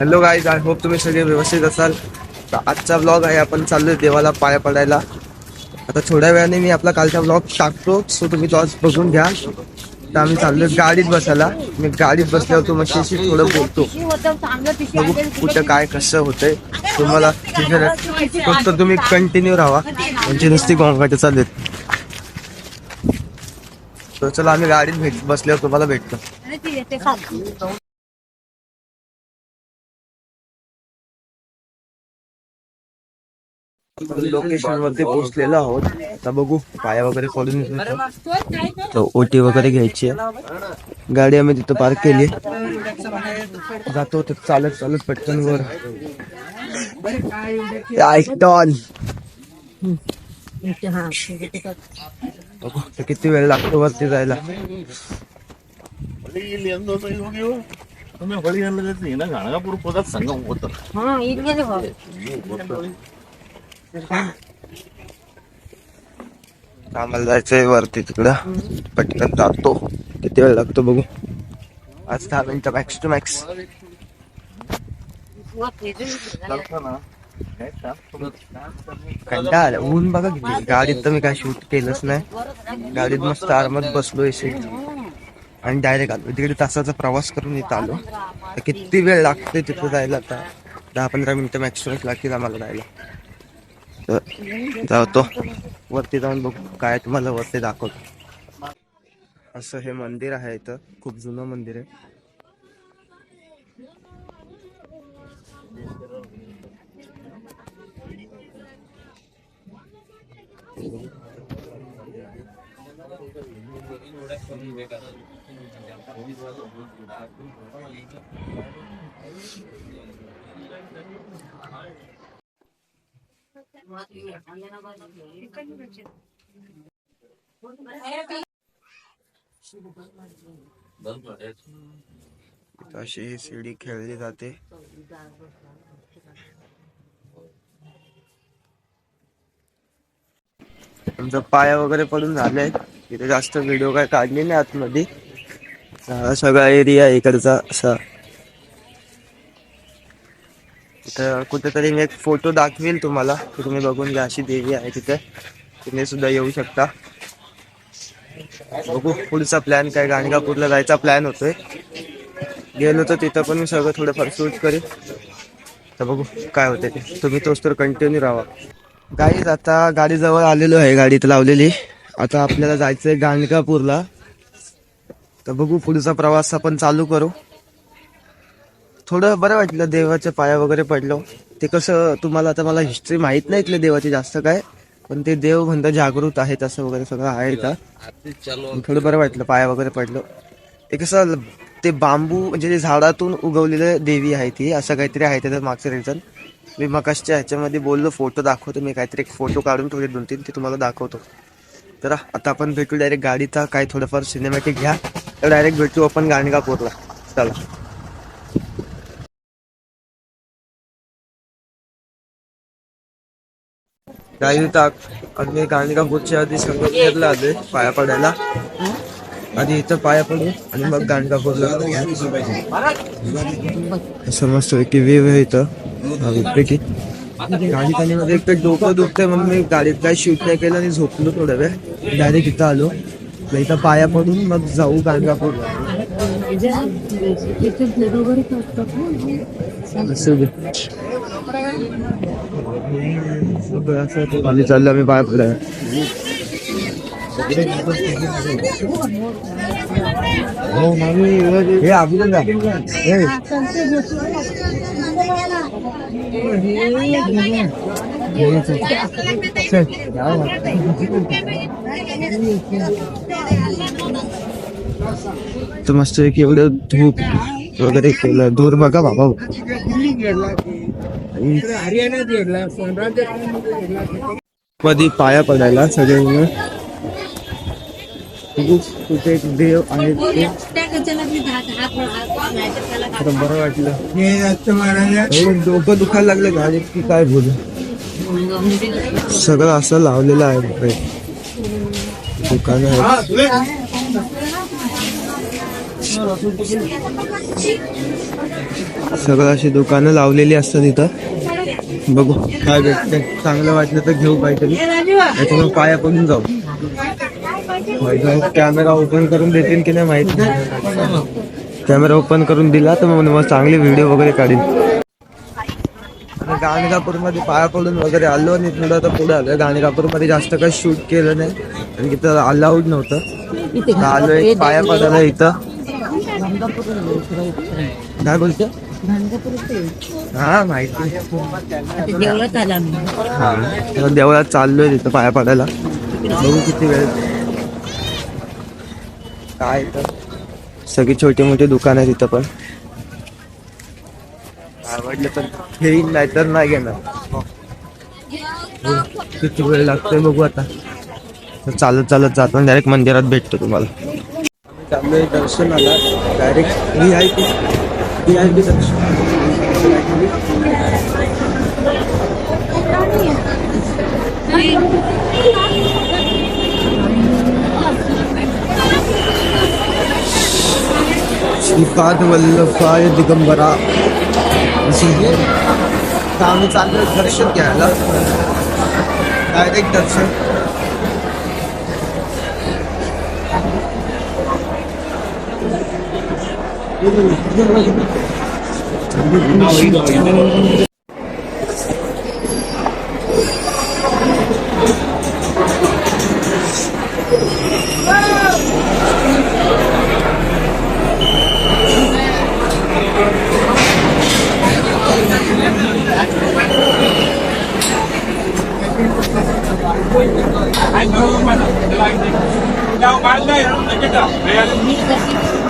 Hello guys I hope तुम्ही सगळे व्यवस्थित असाल. तर आजचा ब्लॉग आहे आपण चाललोय देवाला पाया पडायला. आता थोड्या वेळाने मी आपला कालचा ब्लॉग टाकतो. सो तुम्ही तो बघून घ्या. तर आम्ही चाललोय गाडीत बसायला. मी गाडीत बसल्यावर तू मशीशी थोडं बोलतो. बघू कुठं काय कसं होतंय. तुम्हाला फक्त तुम्ही कंटिन्यू राहा. म्हणजे नुसती गोंगाटे चाललेत तर चला आम्ही गाडीत भेट बसल्यावर तुम्हाला भेटतो. लोकेशन वरती पोहोचलेलो आहोत. आता बघू पाया वगैरे कॉलेज ओटी वगैरे घ्यायची गाडी आम्ही तिथं पार्क केली जातो तर चालत चालत पटकन वर. आयटॉन बघू किती वेळ लागतो वरती जायला. तुम्ही होळी आणलं जात नाही ना गाणगापूर पोतात संगम होत. आम्हाला जायचंय वरती तिकडं. पटकन जातो. किती वेळ लागतो बघू. आज दहा मिनिटं मॅक्स टू मॅक्स कंटा आला. ऊन बघा किती. गाडीत तर मी काय शूट केलंच नाही. गाडीत मस्त आरामात बसलो एसी आणि डायरेक्ट आलो. तिकडे तासाचा प्रवास करून इथं आलो. तर किती वेळ लागते तिथं जायला आता? दहा पंधरा मिनिटं मॅक्स टू मॅक्स लागतील आम्हाला जायला. तर जातो. वरती जाऊन बघू काय तुम्हाला वरती दाखवतो. असं हे मंदिर आहे इथं. खूप जुनं मंदिर आहे. अशी ही शिडी खेळली जाते. आमचा पाया वगैरे पडून झाले तिथे जास्त व्हिडिओ काय काढले नाही आतमध्ये. सगळा एरिया इकडचा असा तर कुठेतरी मी एक फोटो दाखवेल तुम्हाला तुम्ही बघून घ्या अशी देवी आहे तिथे. तुम्ही सुद्धा येऊ शकता. बघू पुढचा प्लॅन काय? गाणगापूरला जायचा प्लॅन होतोय. गेलो तर तिथं पण मी सगळं थोडंफार शूट करेन. तर बघू काय होते ते. तुम्ही तोच तर कंटिन्यू राहा. गाईज आता गाडीजवळ आलेलो आहे गाडी लावलेली. आता आपल्याला जायचंय गाणगापूरला. तर बघू पुढचा प्रवास आपण चालू करू. थोडं बरं वाटलं देवाच्या पाया वगैरे पडलो. ते कसं तुम्हाला आता मला हिस्ट्री माहीत नाही इथले देवाची जास्त काय पण ते देव म्हणतात जागृत आहेत असं वगैरे सगळं आहे का? थोडं बरं वाटलं पाया वगैरे पडलो. ते कसं ते बांबू म्हणजे ते झाडातून उगवलेलं देवी आहे ती असं काहीतरी आहे त्याचं मागचं रिझन मी मकाशच्या ह्याच्यामध्ये बोललो फोटो दाखवतो मी काहीतरी एक फोटो काढून थोडे दोन तीन ते तुम्हाला दाखवतो. तर आता आपण भेटू डायरेक्ट गाडीचा काय थोडंफार सिनेमॅटिक घ्या. तर डायरेक्ट भेटू आपण गाणगापूरला. चला. गाडी टाक आणि गाणगापूरच्या आधी संगमनेरला आलोय पाया पडायला. आधी इथं पाया पडू आणि मग गाणगापूरला समजतो की वेव आहे इथं पैकी गाडी मध्ये एक तर डोकं दुखतंय म्हणून मी गाडीत काय शूट नाही केलं आणि झोपलो थोडा वेळ. डायरेक्ट इथं आलो. मग इथं पाया पडून मग जाऊ दे. सगळं असं चाललं मी पाय पडलं हे अभिनंद तर मस्त एक एवढं धूप वगैरे केलं. दूर बघा बाबा. मध्ये पाया पडायला सगळे कुठे एक देव आहे ते. बरं वाटलं. डोकं दुखायला लागलं गाडीत की काय बोलू? सगळं असं लावलेलं आहे बापरे. दुकान आहे सगळं अशी दुकानं लावलेली असतात इथं. बघू काय भेटते. चांगलं वाटलं तर घेऊ काहीतरी. त्याच्यामुळे पाया पडून जाऊ. कॅमेरा ओपन करून देतील की नाही माहीत कॅमेरा ओपन करून दिला तर मग मग चांगले व्हिडिओ वगैरे काढीन. गाणगापूरमध्ये पाया पडून वगैरे आलो आणि थोडं आता पुढे आलोय. गाणगापूरमध्ये जास्त काही शूट केलं नाही. कारण तिथं अलाउड नव्हतं. तर आलोय पाया पडायला इथं. काय बोलते हा माहिती. देवळात आला मी. हा तर देवळात चाललोय तिथं पाया पडायला. बघू किती वेळ. काय तर. सगळी छोटी मोठी दुकान आहे तिथं पण. आवडलं तर घेईन नाही तर नाही घेणार. किती वेळ लागतोय बघू आता. तर चालत चालत जातो डायरेक्ट मंदिरात भेटतो तुम्हाला. चाललोय दर्शनाला. Direct I P V I P दर्शन श्रीपाद वल्लभाय दिगंबरा असं हे. तर आम्ही चाललोय दर्शन घ्यायला डायरेक्ट दर्शन मस्त दर्शन वगैरे झालेलं आहे थांबलोय बाहेर बरं वाटलं असं कर अजून अर्धाबाद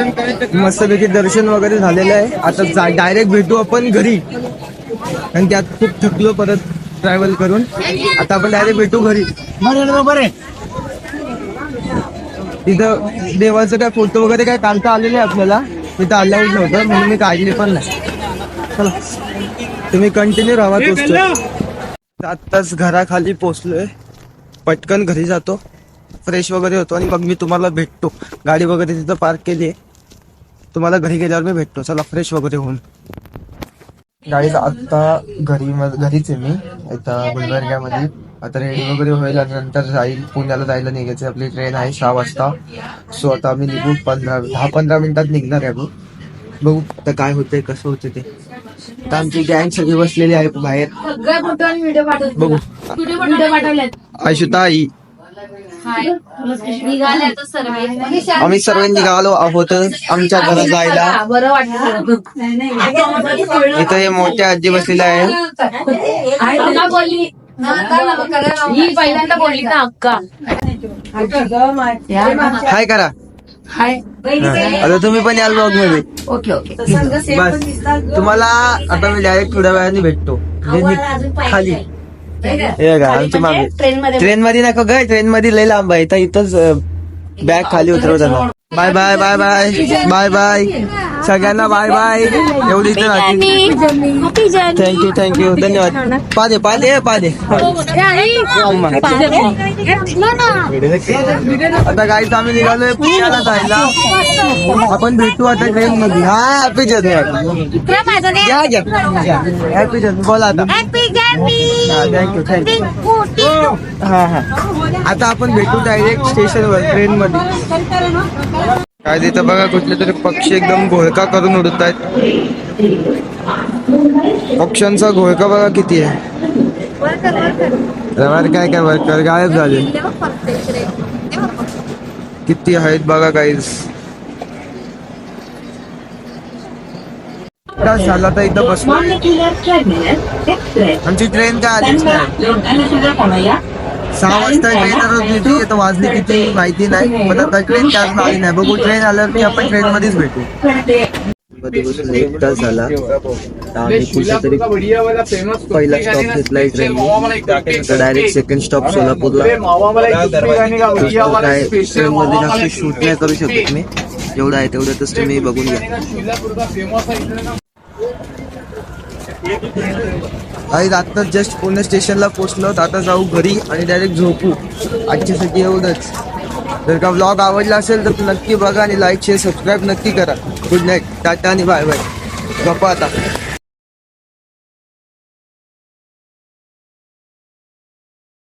मस्तपैकी दर्शन वगैरे झालेलं आहे. आता डायरेक्ट भेटू आपण घरी. आणि त्यात खूप थकलो परत ट्रॅव्हल करून. आता आपण डायरेक्ट भेटू घरी. बरोबर आहे तिथं देवाचं काय फोटो वगैरे काय काढता आलेले आहे आपल्याला? तिथं अलाउड नव्हतं म्हणून मी काढले पण नाही. चला. तुम्ही कंटिन्यू राहा तोच आत्ताच घराखाली पोचलोय पटकन घरी जातो. फ्रेश वगैरे होतो आणि मग मी तुम्हाला भेटतो. गाडी वगैरे तिथं पार्क केली आहे. तुम्हाला घरी गेल्यावर मी भेटतो. चला फ्रेश वगैरे होऊन. गाडीत आत्ता घरी घरीच आहे मी. इथं गुलबर्ग्यामध्ये. आता रेडी वगैरे होईल आणि नंतर जाईल. पुण्याला जायला निघायची आपली ट्रेन आहे सहा वाजता. सो आता आम्ही निघू पंधरा दहा पंधरा मिनिटात निघणार आहे बघू. बघू आता काय होतंय कसं होतं ते. आता आमची गँग सगळी बसलेली आहे बाहेर. बघू. व्हिडिओ पाठवलेत. आयुताई निघाले आता सर्व. आम्ही सर्व निघालो आहोत आमच्या घरात जायला. बरं वाटलं. इथं हे मोठ्या आजी बसलेल्या आहे ही पहिल्यांदा बोलली ना अक्का. हाय करा. हाय. आता तुम्ही पण याल ब्लॉगमध्ये. Okay okay. बस. तुम्हाला आता मी डायरेक्ट थोड्या वेळाने भेटतो. म्हणजे खाली. हे बघा आमची मामी ट्रेन मध्ये ट्रेन मध्ये नको ग ट्रेन मध्ये लय लांब आहे इथं इथंच बॅग खाली उतरवताना bye bye bye bye bye bye सगळ्यांना बाय बाय एवढी थँक्यू थँक्यू धन्यवाद. पादे पादे पादे आता गाईत आम्ही निघालोय पुण्याला जायला. आपण भेटू आता ट्रेन मध्ये. हा हॅपी जर्नी घ्या घ्या हॅपी जर्नी बोला आता. थँक्यू थँक्यू हा हा आता आपण भेटू डायरेक्ट स्टेशनवर ट्रेन मध्ये. काय तिथं बघा कुठले तरी पक्षी एकदम घोळका करून उडत आहेत पक्ष्यांचा घोळका बघा किती आहे. रवार काय काय वर्कर गायब झाले. किती आहेत बघा काहीच तास झाला तर इथं बसलो? आमची ट्रेन काय आलीच नाही. सहा वाजता ट्रेन होती आता वाजली किती? माहिती नाही पण आता ट्रेन काय अजून आली नाही बघू ट्रेन आल्यावरती आपण ट्रेन मध्येच भेटू. मध्ये बसून एक तास झाला आता आम्ही कुठेतरी पहिला स्टॉप घेतलाय ट्रेन डायरेक्ट सेकंड स्टॉप सोलापूरला. काय ट्रेन मध्ये जास्त शूट नाही करू शकत मी. जेवढं आहे तेवढ्यातच तुम्ही बघून घ्या. आई आता जस्ट पुणे स्टेशनला पोहोचलो. आता जाऊ घरी आणि डायरेक्ट झोपू. आजच्यासाठी एवढंच जर का ब्लॉग आवडला असेल तर नक्की बघा आणि लाईक शेअर सबस्क्राईब नक्की करा. गुड नाईट टाटा आणि बाय बाय गप्पा आता.